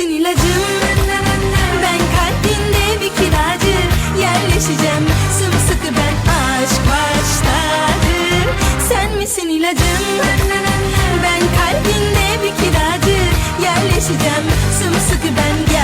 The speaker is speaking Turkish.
Sen ilacım. Ben kalbinde bir kiracı. Yerleşeceğim. Sımsıkı ben aşk başladı. Sen misin ilacım? Ben kalbinde bir kiracı. Yerleşeceğim. Sımsıkı ben